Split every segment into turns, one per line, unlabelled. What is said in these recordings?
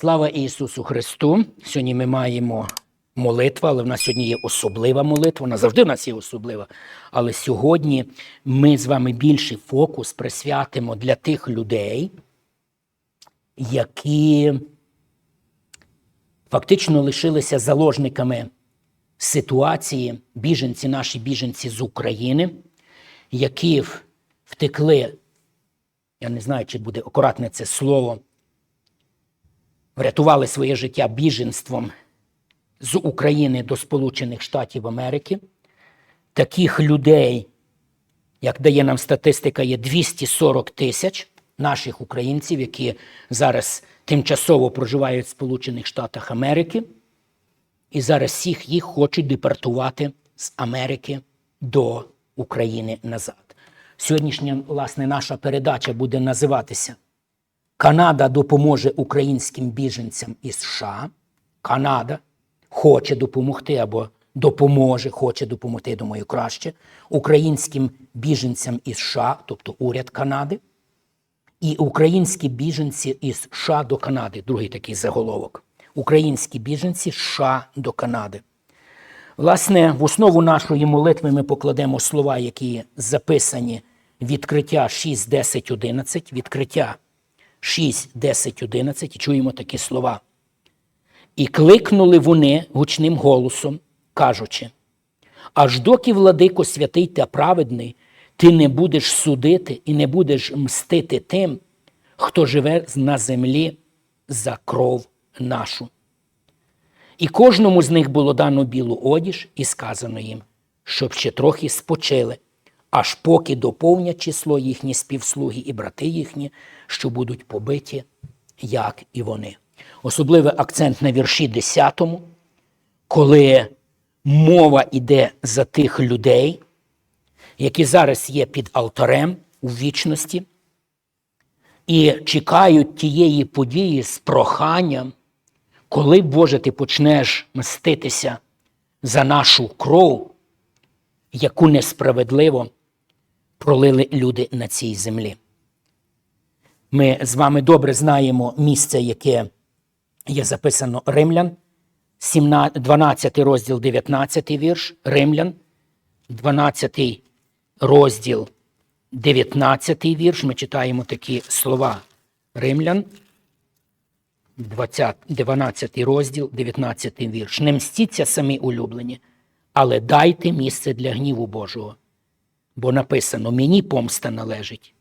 Слава Ісусу Христу! Сьогодні ми маємо молитву, але в нас сьогодні є особлива молитва. Вона завжди в нас є особлива. Але сьогодні ми з вами більший фокус присвятимо для тих людей, які фактично лишилися заложниками ситуації, біженці, наші біженці з України, які втекли, я не знаю, чи буде акуратне це слово, врятували своє життя біженством з України до Сполучених Штатів Америки. Таких людей, як дає нам статистика, є 240 тисяч наших українців, які зараз тимчасово проживають в Сполучених Штатах Америки. І зараз всіх їх хочуть депортувати з Америки до України назад. Сьогоднішня, власне, наша передача буде називатися Канада допоможе українським біженцям із США. Канада хоче допомогти або допоможе, хоче допомогти, думаю, краще українським біженцям із США, тобто уряд Канади, і українські біженці із США до Канади. Другий такий заголовок. Українські біженці США до Канади. Власне, в основу нашої молитви ми покладемо слова, які записані відкриття 6, 10, 11, відкриття 6, 10, 11, і чуємо такі слова. І кликнули вони гучним голосом, кажучи: аж доки, владико святий та праведний, ти не будеш судити і не будеш мстити тим, хто живе на землі за кров нашу. І кожному з них було дано білу одіж, і сказано їм, щоб ще трохи спочили, аж поки доповнять число їхні співслуги і брати їхні, що будуть побиті, як і вони. Особливий акцент на вірші 10, коли мова йде за тих людей, які зараз є під алтарем у вічності, і чекають тієї події з проханням, коли, Боже, ти почнеш мститися за нашу кров, яку несправедливо пролили люди на цій землі. Ми з вами добре знаємо місце, яке є записано Римлян, 12 розділ, 19 вірш, Римлян, 12 розділ, 19 вірш. Ми читаємо такі слова. Римлян, 20, 12 розділ, 19 вірш. Не мстіться самі улюблені, але дайте місце для гніву Божого. Бо написано: мені помста належить,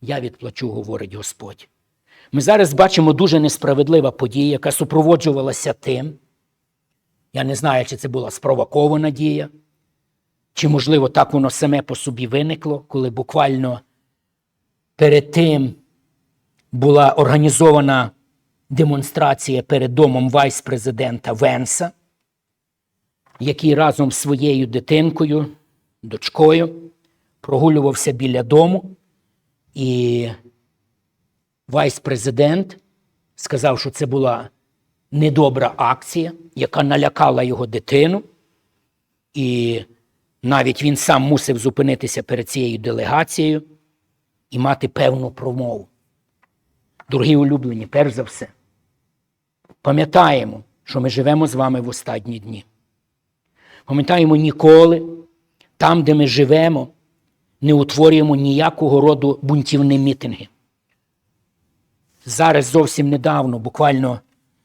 я відплачу, говорить Господь. Ми зараз бачимо дуже несправедлива подія, яка супроводжувалася тим. Я не знаю, чи це була спровокована дія, чи, можливо, так воно саме по собі виникло, коли буквально перед тим була організована демонстрація перед домом вайс-президента Венса, який разом з своєю дитинкою, дочкою, прогулювався біля дому, і вайс-президент сказав, що це була недобра акція, яка налякала його дитину, і навіть він сам мусив зупинитися перед цією делегацією і мати певну промову. Дорогі улюблені, перш за все, пам'ятаємо, що ми живемо з вами в останні дні. Пам'ятаємо ніколи, там, де ми живемо, не утворюємо ніякого роду бунтівні мітинги. Зараз зовсім недавно, буквально,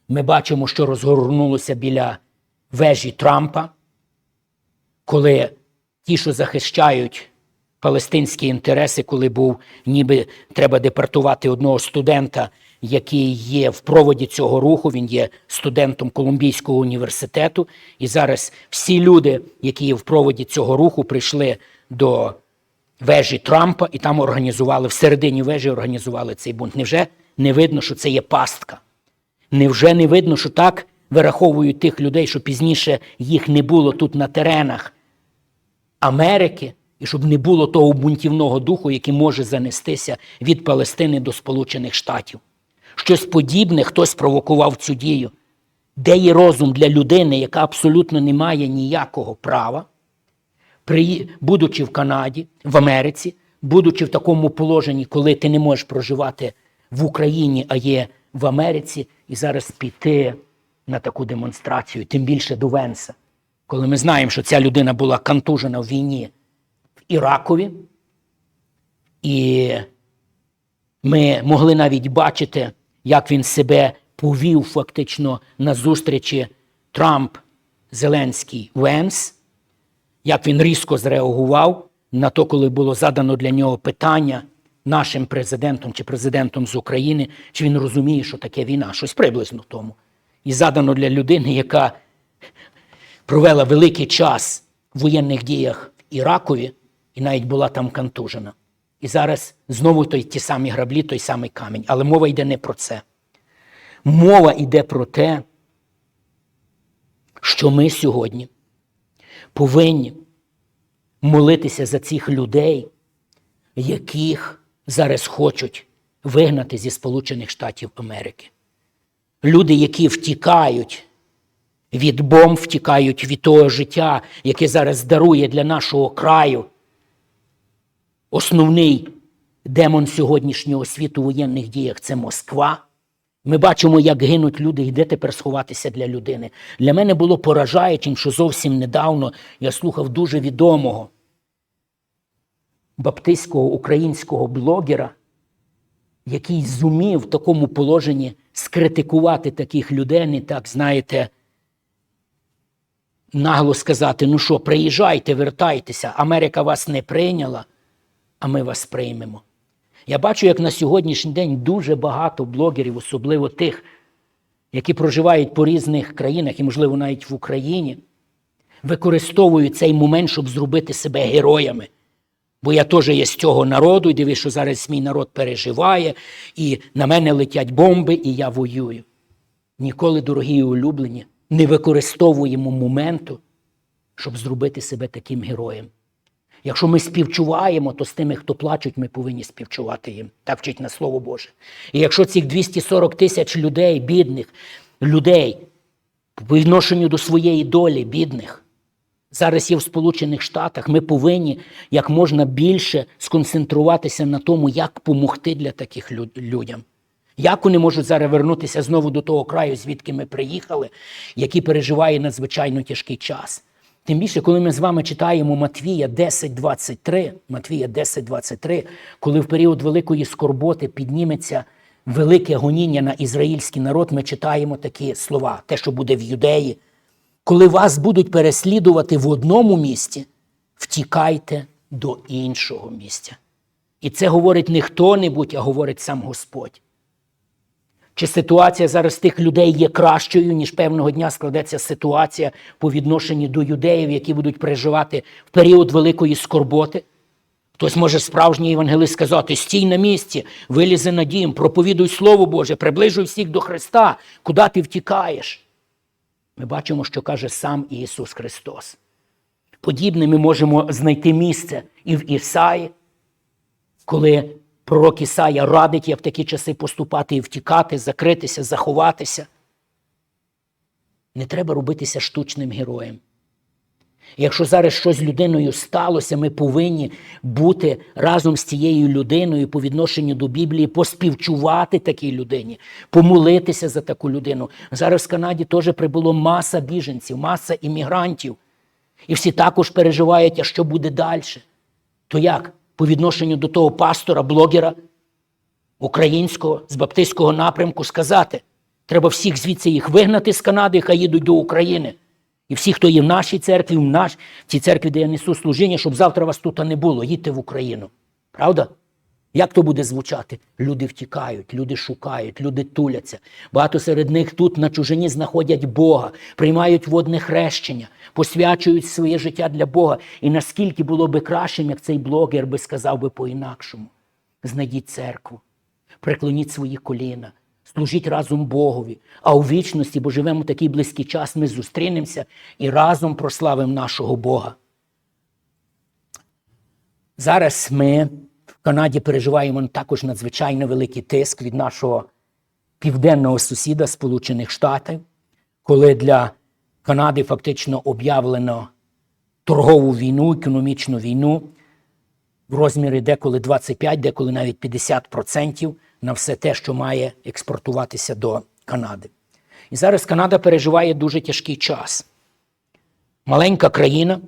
ми бачимо, що розгорнулося біля вежі Трампа, коли ті, що захищають палестинські інтереси, коли був ніби треба депортувати одного студента, який є в проводі цього руху. Він є студентом Колумбійського університету. І зараз всі люди, які є в проводі цього руху, прийшли до вежі Трампа і там організували всередині вежі організували цей бунт. Невже не видно, що це є пастка? Невже не видно, що так вираховують тих людей, що пізніше їх не було тут на теренах Америки, і щоб не було того бунтівного духу, який може занестися від Палестини до Сполучених Штатів? Щось подібне хтось провокував цю дію. Де є розум для людини, яка абсолютно не має ніякого права, будучи в Канаді, в Америці, будучи в такому положенні, коли ти не можеш проживати в Україні, а є в Америці і зараз піти на таку демонстрацію, тим більше до Венса, коли ми знаємо, що ця людина була контужена в війні в Іракові, і ми могли навіть бачити, як він себе повів фактично на зустрічі Трамп, Зеленський, Венс, як він різко зреагував на то, коли було задано для нього питання нашим президентом чи президентом з України, чи він розуміє, що таке війна, щось приблизно тому. І задано для людини, яка провела великий час в воєнних діях в Іракові і навіть була там контужена. І зараз знову той, ті самі граблі, той самий камінь. Але мова йде не про це. Мова йде про те, що ми сьогодні повинні молитися за цих людей, яких зараз хочуть вигнати зі Сполучених Штатів Америки. Люди, які втікають від бомб, втікають від того життя, яке зараз дарує для нашого краю основний демон сьогоднішнього світу у воєнних діях це Москва. Ми бачимо, як гинуть люди, і де тепер сховатися для людини. Для мене було поражаючим, що зовсім недавно я слухав дуже відомого баптистського українського блогера, який зумів в такому положенні скритикувати таких людей, не так, знаєте, нагло сказати: ну що, приїжджайте, вертайтеся, Америка вас не прийняла, а ми вас приймемо. Я бачу, як на сьогоднішній день дуже багато блогерів, особливо тих, які проживають по різних країнах і, можливо, навіть в Україні, використовують цей момент, щоб зробити себе героями. Бо я теж є з цього народу, і дивись, що зараз мій народ переживає, і на мене летять бомби, і я воюю. Ніколи, дорогі і улюблені, не використовуємо моменту, щоб зробити себе таким героєм. Якщо ми співчуваємо, то з тими, хто плачуть, ми повинні співчувати їм. Так вчить на Слово Боже. І якщо цих 240 тисяч людей, бідних людей, по відношенню до своєї долі, бідних, зараз є в Сполучених Штатах, ми повинні як можна більше сконцентруватися на тому, як допомогти для таких люд- людям. Як вони можуть зараз вернутися знову до того краю, звідки ми приїхали, який переживає надзвичайно тяжкий час. Тим більше, коли ми з вами читаємо Матвія 10.23, Матвія 10.23, коли в період великої скорботи підніметься велике гоніння на ізраїльський народ, ми читаємо такі слова, те, що буде в юдеї. Коли вас будуть переслідувати в одному місці, втікайте до іншого місця. І це говорить не хто-небудь, а говорить сам Господь. Чи ситуація зараз тих людей є кращою, ніж певного дня складеться ситуація по відношенню до юдеїв, які будуть переживати в період великої скорботи? Хтось може справжній євангелист сказати: стій на місці, вилізи на дім, проповідуй Слово Боже, приближуй всіх до Христа, куди ти втікаєш? Ми бачимо, що каже сам Ісус Христос. Подібне ми можемо знайти місце і в Ісаї, коли пророк Ісая радить, як в такі часи поступати і втікати, закритися, заховатися. Не треба робитися штучним героєм. Якщо зараз щось з людиною сталося, ми повинні бути разом з цією людиною по відношенню до Біблії, поспівчувати такій людині, помолитися за таку людину. Зараз в Канаді теж прибуло маса біженців, маса іммігрантів. І всі також переживають, а що буде далі. То як? По відношенню до того пастора, блогера українського з баптистського напрямку сказати, треба всіх звідси їх вигнати з Канади, хай їдуть до України. І всі, хто є в нашій церкві, в наш, в цій церкві, де я несу служіння, щоб завтра вас тут не було, їдьте в Україну. Правда? Як то буде звучати? Люди втікають, люди шукають, люди туляться. Багато серед них тут на чужині знаходять Бога, приймають водне хрещення, посвячують своє життя для Бога. І наскільки було би кращим, як цей блогер би сказав би по-інакшому. Знайдіть церкву, преклоніть свої коліна, служіть разом Богові. А у вічності, бо живемо такий близький час, ми зустрінемося і разом прославимо нашого Бога. Зараз ми в Канаді переживаємо також надзвичайно великий тиск від нашого південного сусіда Сполучених Штатів, коли для Канади фактично об'явлено торгову війну, економічну війну в розмірі деколи 25, деколи навіть 50% на все те, що має експортуватися до Канади. І зараз Канада переживає дуже тяжкий час. Маленька країна,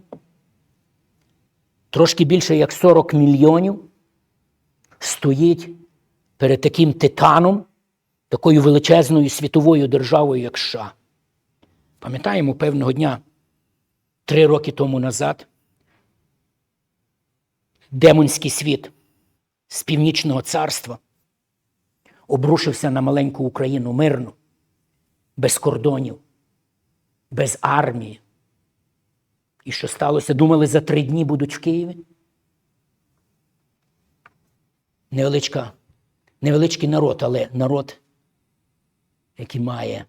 трошки більше як 40 мільйонів, стоїть перед таким титаном, такою величезною світовою державою, як США. Пам'ятаємо певного дня, три роки тому назад, демонський світ з північного царства обрушився на маленьку Україну мирну, без кордонів, без армії. І що сталося? Думали, за три дні будуть в Києві? Невеличка, невеличкий народ, але народ, який має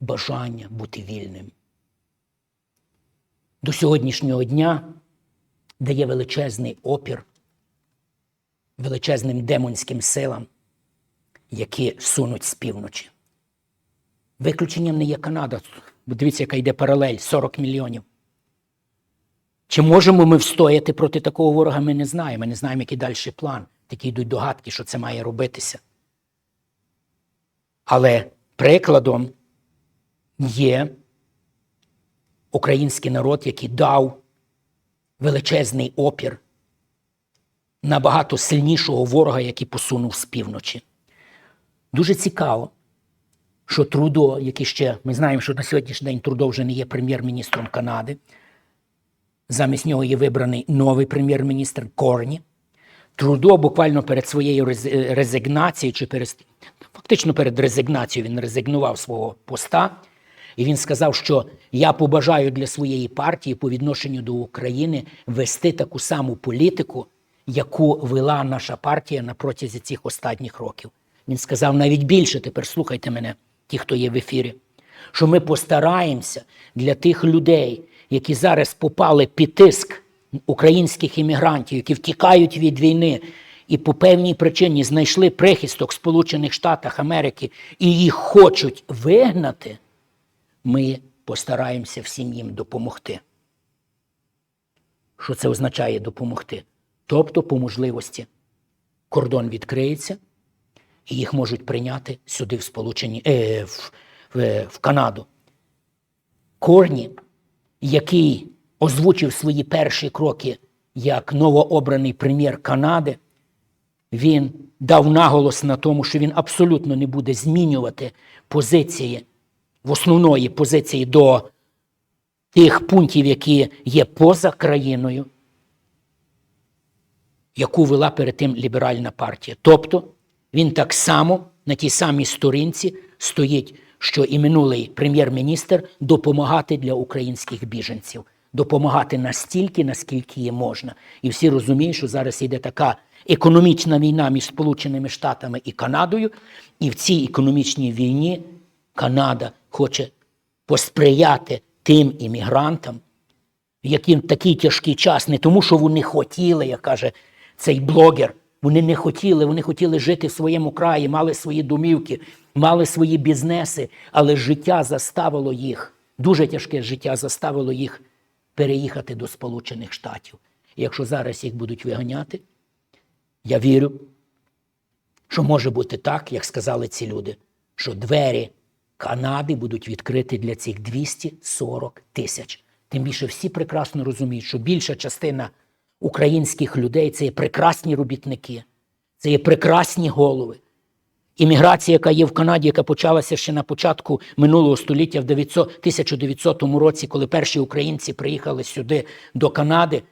бажання бути вільним. До сьогоднішнього дня дає величезний опір величезним демонським силам, які сунуть з півночі. Виключенням не є Канада. Бо дивіться, яка йде паралель 40 мільйонів. Чи можемо ми встояти проти такого ворога, ми не знаємо. Ми не знаємо, який далі план. Такі йдуть догадки, що це має робитися. Але прикладом є український народ, який дав величезний опір набагато сильнішого ворога, який посунув з півночі. Дуже цікаво, що Трудо, який ще ми знаємо, що на сьогоднішній день Трудо вже не є прем'єр-міністром Канади. Замість нього є вибраний новий прем'єр-міністр Корні. Трудо буквально перед своєю резигнацією, чи перед, фактично перед резигнацією він резигнував свого поста. І він сказав, що я побажаю для своєї партії по відношенню до України вести таку саму політику, яку вела наша партія на протязі цих останніх років. Він сказав навіть більше, тепер слухайте мене, ті, хто є в ефірі, що ми постараємося для тих людей, які зараз попали під тиск українських іммігрантів, які втікають від війни і по певній причині знайшли прихисток в Сполучених Штатах Америки і їх хочуть вигнати, ми постараємося всім їм допомогти. Що це означає допомогти? Тобто, по можливості, кордон відкриється, і їх можуть прийняти сюди в Сполучені е, в, в, в Канаду. Корні, який озвучив свої перші кроки як новообраний прем'єр Канади, він дав наголос на тому, що він абсолютно не буде змінювати позиції в основної позиції до тих пунктів, які є поза країною, яку вела перед тим ліберальна партія. Тобто він так само на тій самій сторінці стоїть, що і минулий прем'єр-міністр допомагати для українських біженців, допомагати настільки, наскільки є можна. І всі розуміють, що зараз йде така економічна війна між Сполученими Штатами і Канадою, і в цій економічній війні Канада хоче посприяти тим іммігрантам, яким такий тяжкий час, не тому, що вони хотіли, як каже цей блогер. Вони не хотіли, вони хотіли жити в своєму краї, мали свої домівки, мали свої бізнеси, але життя заставило їх, дуже тяжке життя заставило їх переїхати до Сполучених Штатів. Якщо зараз їх будуть виганяти, я вірю, що може бути так, як сказали ці люди, що двері Канади будуть відкриті для цих 240 тисяч. Тим більше всі прекрасно розуміють, що більша частина українських людей це є прекрасні робітники, це є прекрасні голови. Імміграція, яка є в Канаді, яка почалася ще на початку минулого століття, в 900 1900 році, коли перші українці приїхали сюди до Канади,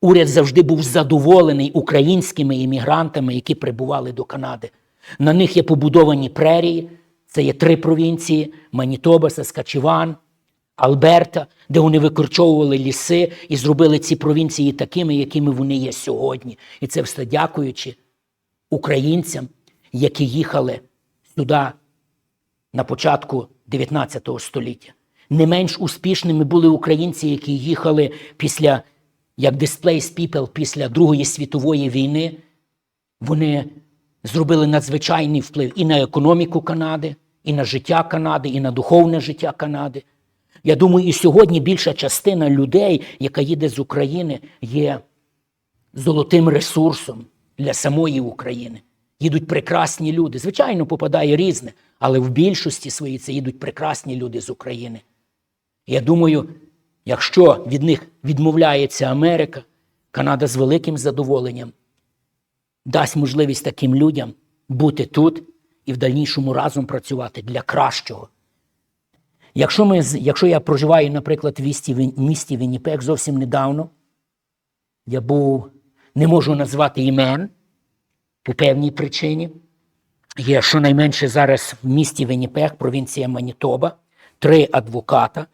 уряд завжди був задоволений українськими іммігрантами, які прибували до Канади. На них є побудовані прерії, це є три провінції: Манітоба, Саскачеван, Алберта, де вони викорчовували ліси і зробили ці провінції такими, якими вони є сьогодні. І це все дякуючи українцям, які їхали сюди на початку 19 століття. Не менш успішними були українці, які їхали після, як Displaced People після Другої світової війни. Вони зробили надзвичайний вплив і на економіку Канади, і на життя Канади, і на духовне життя Канади. Я думаю, і сьогодні більша частина людей, яка їде з України, є золотим ресурсом для самої України. Їдуть прекрасні люди. Звичайно, попадає різне, але в більшості своїй це їдуть прекрасні люди з України. Я думаю, якщо від них відмовляється Америка, Канада з великим задоволенням дасть можливість таким людям бути тут і в дальнішому разом працювати для кращого. Якщо, ми, якщо я проживаю, наприклад, в місті, місті Вінніпек зовсім недавно, я був, не можу назвати імен по певній причині. Є щонайменше зараз в місті Вінніпег, провінція Манітоба, три адвоката,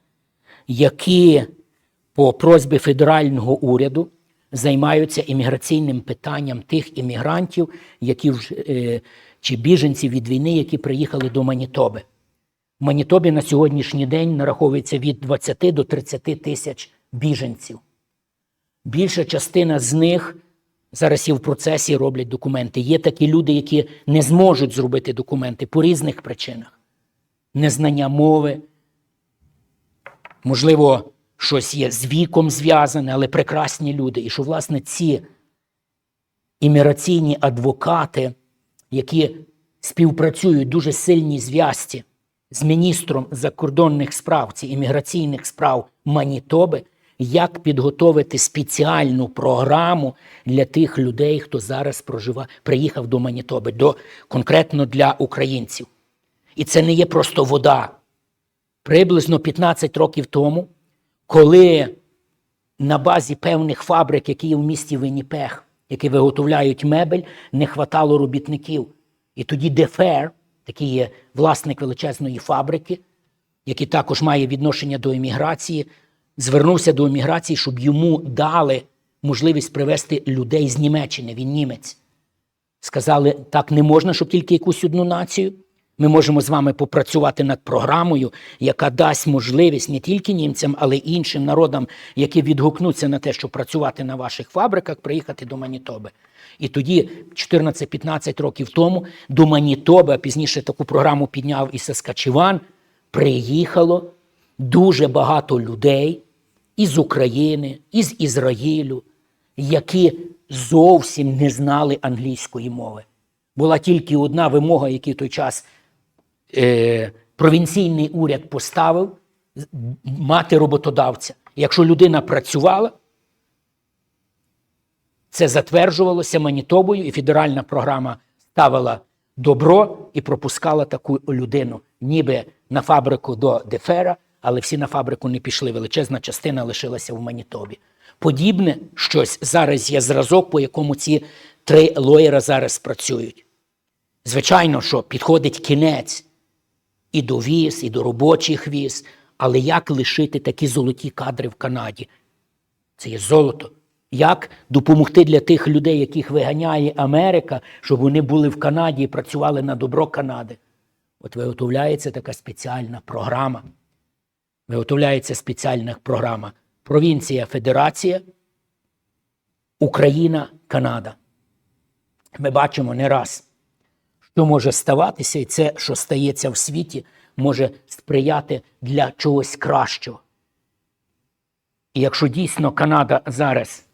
які по просьбі федерального уряду займаються імміграційним питанням тих іммігрантів, які е, чи біженців від війни, які приїхали до Манітоби. В Манітобі на сьогоднішній день нараховується від 20 до 30 тисяч біженців. Більша частина з них зараз є в процесі роблять документи. Є такі люди, які не зможуть зробити документи по різних причинах: незнання мови, можливо, щось є з віком зв'язане, але прекрасні люди. І що, власне, ці імміграційні адвокати, які співпрацюють дуже сильній зв'язці з міністром закордонних справ, ці імміграційних справ Манітоби, як підготовити спеціальну програму для тих людей, хто зараз проживає, приїхав до Манітоби, до, конкретно для українців. І це не є просто вода. Приблизно 15 років тому, коли на базі певних фабрик, які є в місті Винніпег, які виготовляють мебель, не хватало робітників. І тоді Дефер, такий є власник величезної фабрики, який також має відношення до еміграції, звернувся до еміграції, щоб йому дали можливість привезти людей з Німеччини. Він німець. Сказали, так не можна, щоб тільки якусь одну націю. Ми можемо з вами попрацювати над програмою, яка дасть можливість не тільки німцям, але й іншим народам, які відгукнуться на те, щоб працювати на ваших фабриках, приїхати до Манітоби. І тоді, 14-15 років тому, до Манітоби, а пізніше таку програму підняв і Саскачеван, приїхало дуже багато людей із України, із Ізраїлю, які зовсім не знали англійської мови. Була тільки одна вимога, яку той час е, провінційний уряд поставив мати роботодавця. Якщо людина працювала, це затверджувалося Манітобою, і федеральна програма ставила добро і пропускала таку людину, ніби на фабрику до Дефера, але всі на фабрику не пішли. Величезна частина лишилася в Манітобі. Подібне щось зараз є зразок, по якому ці три лоєра зараз працюють. Звичайно, що підходить кінець і до віз, і до робочих віз, але як лишити такі золоті кадри в Канаді? Це є золото. Як допомогти для тих людей, яких виганяє Америка, щоб вони були в Канаді і працювали на добро Канади? От виготовляється така спеціальна програма. Виготовляється спеціальна програма. Провінція Федерація, Україна, Канада. Ми бачимо не раз, що може ставатися, і це, що стається в світі, може сприяти для чогось кращого. І якщо дійсно Канада зараз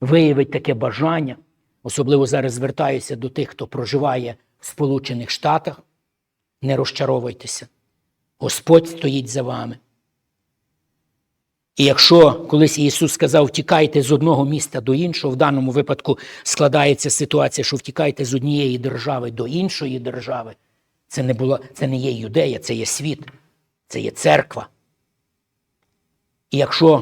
виявить таке бажання, особливо зараз звертаюся до тих, хто проживає в Сполучених Штатах, не розчаровуйтеся. Господь стоїть за вами. І якщо колись Ісус сказав, втікайте з одного міста до іншого, в даному випадку складається ситуація, що втікайте з однієї держави до іншої держави, це не, було, це не є юдея, це є світ, це є церква. І якщо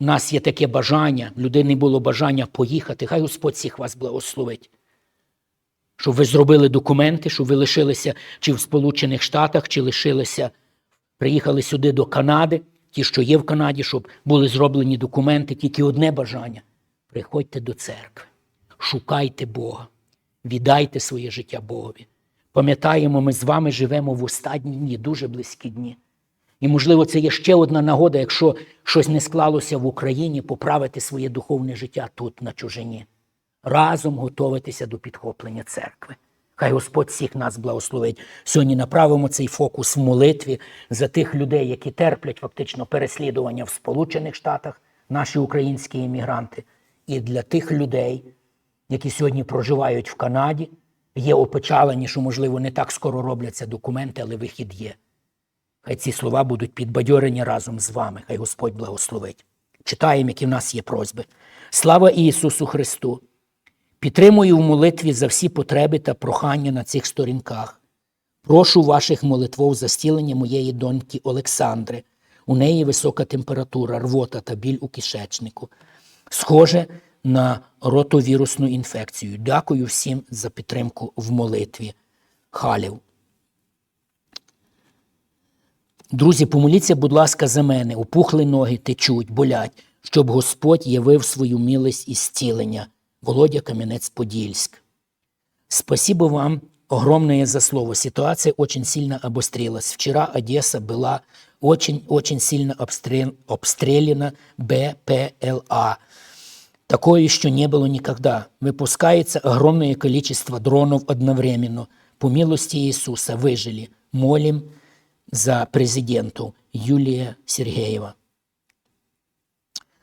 в нас є таке бажання, людини було бажання поїхати, хай Господь всіх вас благословить. Щоб ви зробили документи, щоб ви лишилися чи в Сполучених Штатах, чи лишилися, приїхали сюди до Канади, ті, що є в Канаді, щоб були зроблені документи, тільки одне бажання. Приходьте до церкви, шукайте Бога, віддайте своє життя Богові. Пам'ятаємо, ми з вами живемо в останні дні, дуже близькі дні. І, можливо, це є ще одна нагода, якщо щось не склалося в Україні, поправити своє духовне життя тут, на чужині. Разом готуватися до підхоплення церкви. Хай Господь всіх нас благословить. Сьогодні направимо цей фокус в молитві за тих людей, які терплять фактично переслідування в Сполучених Штатах, наші українські іммігранти, і для тих людей, які сьогодні проживають в Канаді, є опечалені, що, можливо, не так скоро робляться документи, але вихід є. Хай ці слова будуть підбадьорені разом з вами. Хай Господь благословить. Читаємо, які в нас є просьби. Слава Ісусу Христу! Підтримую в молитві за всі потреби та прохання на цих сторінках. Прошу ваших молитвов за стілення моєї доньки Олександри. У неї висока температура, рвота та біль у кишечнику. Схоже на ротовірусну інфекцію. Дякую всім за підтримку в молитві. Халів. Друзі, помоліться, будь ласка, за мене. Опухли ноги, течуть, болять, щоб Господь явив свою милость і зцілення. Володя Кам'янець-Подільськ. Спасибо вам огромное за слово. Ситуация очень сильно обострилась. Вчера Одесса была очень-очень сильно обстрел- обстреляна БПЛА. Такое еще не было никогда. Выпускается огромное количество дронов одновременно. По милости Иисуса выжили. Молим за президенту Юлія Сергеєва.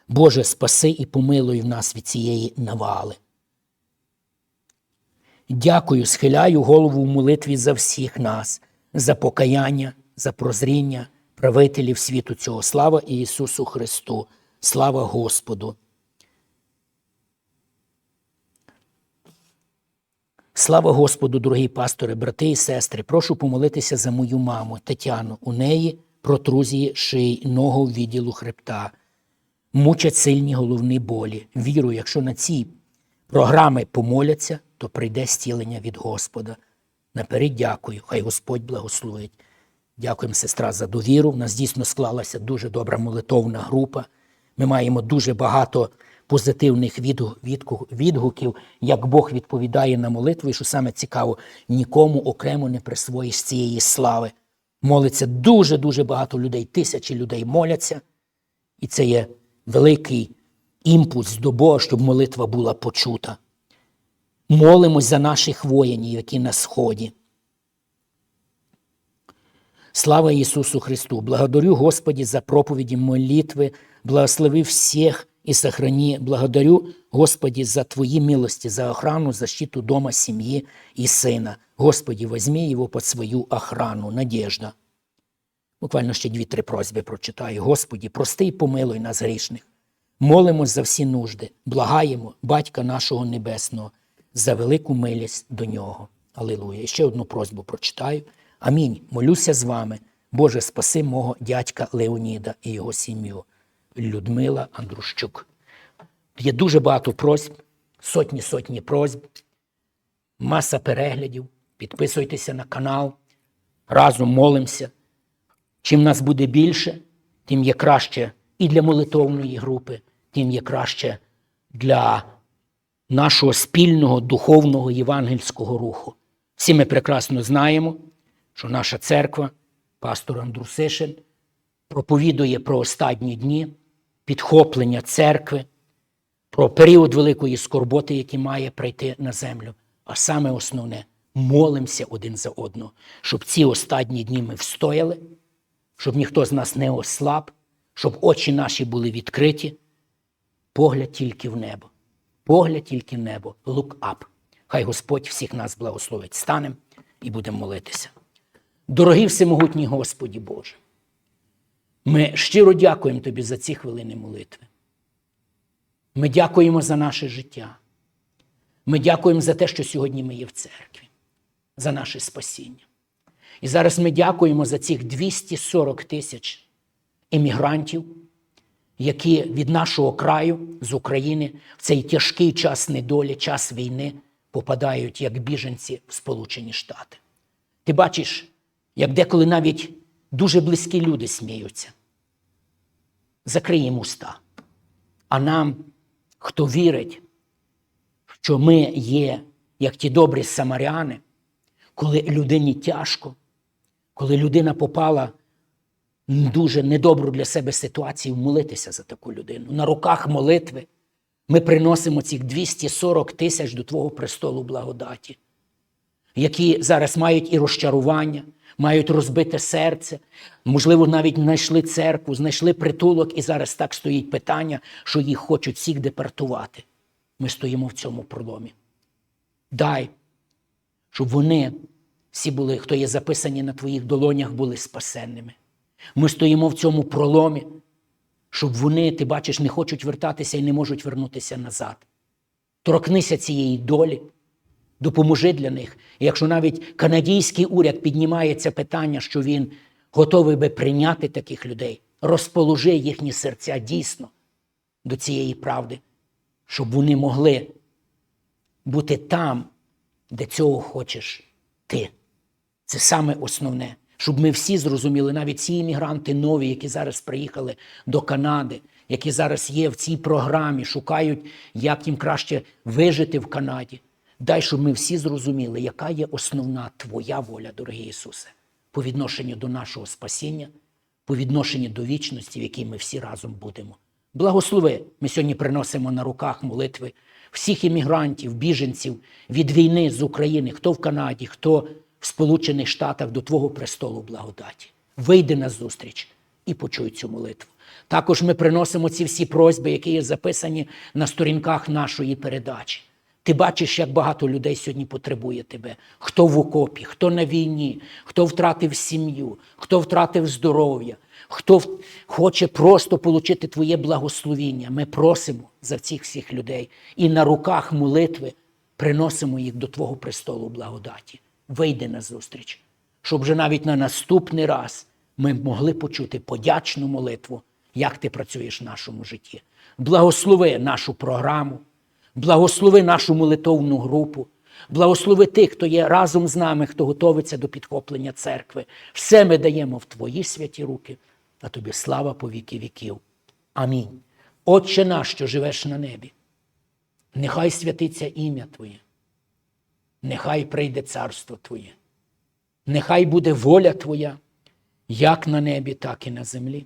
Боже, спаси і помилуй в нас від цієї навали. Дякую, схиляю голову в молитві за всіх нас, за покаяння, за прозріння правителів світу цього. Слава Ісусу Христу, слава Господу. Слава Господу, дорогі пастори, брати і сестри. Прошу помолитися за мою маму Тетяну. У неї протрузії шийного відділу хребта. Мучать сильні головні болі. Вірую, якщо на ці програми помоляться, то прийде стілення від Господа. Наперед дякую, хай Господь благословить. Дякуємо, сестра, за довіру. У нас дійсно склалася дуже добра молитовна група. Ми маємо дуже багато позитивних відгу- відгу- відгуків, як Бог відповідає на молитву, і що саме цікаво, нікому окремо не присвоїш цієї слави. Молиться дуже-дуже багато людей, тисячі людей моляться, і це є великий імпульс до Бога, щоб молитва була почута. Молимось за наших воїнів, які на сході. Слава Ісусу Христу! Благодарю Господі за проповіді молитви, благослови всіх і сохрани. Благодарю Господі за Твої милості, за охрану, защиту дома, семьи и сына. Господи, возьми его под свою охрану. Надежда. Буквально ще дві-три просьби прочитаю. Господі, прости і помилуй нас грішних. Молимось за всі нужди, благаємо Батька нашого Небесного за велику милість до нього. Алілуя. І ще одну просьбу прочитаю. Амінь. Молюся з вами. Боже, спаси мого дядька Леоніда і його сім'ю. Людмила Андрущук. Є дуже багато просьб, сотні-сотні просьб, маса переглядів. Підписуйтеся на канал. Разом молимося. Чим нас буде більше, тим є краще і для молитовної групи, тим є краще для нашого спільного духовного євангельського руху. Всі ми прекрасно знаємо, що наша церква, пастор Андрусишин, проповідує про останні дні, підхоплення церкви, про період великої скорботи, який має прийти на землю. А саме основне молимося один за одного, щоб ці останні дні ми встояли, щоб ніхто з нас не ослаб, щоб очі наші були відкриті, погляд тільки в небо. Погляд тільки в небо. Look up. Хай Господь всіх нас благословить. Станемо і будемо молитися. Дорогий всемогутній Господі Боже, ми щиро дякуємо Тобі за ці хвилини молитви. Ми дякуємо за наше життя. Ми дякуємо за те, що сьогодні ми є в церкві, за наше спасіння. І зараз ми дякуємо за цих 240 тисяч емігрантів, які від нашого краю з України в цей тяжкий час недолі, час війни попадають як біженці в Сполучені Штати. Ти бачиш, як деколи навіть дуже близькі люди сміються. Закриємо уста. А нам, хто вірить, що ми є, як ті добрі самаряни, коли людині тяжко, коли людина попала в дуже недобру для себе ситуацію, молитися за таку людину. На руках молитви ми приносимо цих 240 тисяч до Твого престолу благодаті, які зараз мають і розчарування, мають розбите серце, можливо, навіть знайшли церкву, знайшли притулок, і зараз так стоїть питання, що їх хочуть всіх депортувати. Ми стоїмо в цьому проломі. Дай, щоб вони всі були, хто є записані на твоїх долонях, були спасенними. Ми стоїмо в цьому проломі, щоб вони, ти бачиш, не хочуть вертатися і не можуть вернутися назад. Торкнися цієї долі, допоможи для них. І якщо навіть канадійський уряд піднімає це питання, що він готовий би прийняти таких людей, розположи їхні серця дійсно до цієї правди, щоб вони могли бути там, де цього хочеш ти. Це саме основне, щоб ми всі зрозуміли, навіть ці іммігранти нові, які зараз приїхали до Канади, які зараз є в цій програмі, шукають, як їм краще вижити в Канаді. Дай, щоб ми всі зрозуміли, яка є основна твоя воля, дорогий Ісусе, по відношенню до нашого спасіння, по відношенню до вічності, в якій ми всі разом будемо. Благослови, ми сьогодні приносимо на руках молитви всіх іммігрантів, біженців від війни з України, хто в Канаді, хто в Сполучених Штатах до Твого престолу благодаті. Вийди на зустріч і почуй цю молитву. Також ми приносимо ці всі просьби, які є записані на сторінках нашої передачі. Ти бачиш, як багато людей сьогодні потребує тебе. Хто в окопі, хто на війні, хто втратив сім'ю, хто втратив здоров'я, хто хоче просто отримати твоє благословіння. Ми просимо за цих всіх людей і на руках молитви приносимо їх до Твого престолу благодаті. Вийди на зустріч, щоб вже навіть на наступний раз ми могли почути подячну молитву, як ти працюєш в нашому житті. Благослови нашу програму, благослови нашу молитовну групу, благослови тих, хто є разом з нами, хто готовиться до підхоплення церкви. Все ми даємо в Твої святі руки, а тобі слава по віки віків. Амінь. Отче наш, що живеш на небі, нехай святиться ім'я Твоє, нехай прийде царство Твоє, нехай буде воля Твоя, як на небі, так і на землі.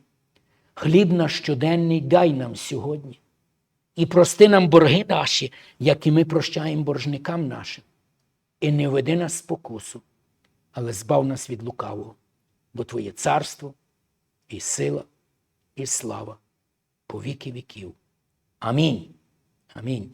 Хліб наш щоденний дай нам сьогодні. І прости нам борги наші, як і ми прощаємо боржникам нашим. І не веди нас спокусу, але збав нас від лукавого, бо Твоє царство і сила, і слава по віки віків. Амінь. Амінь.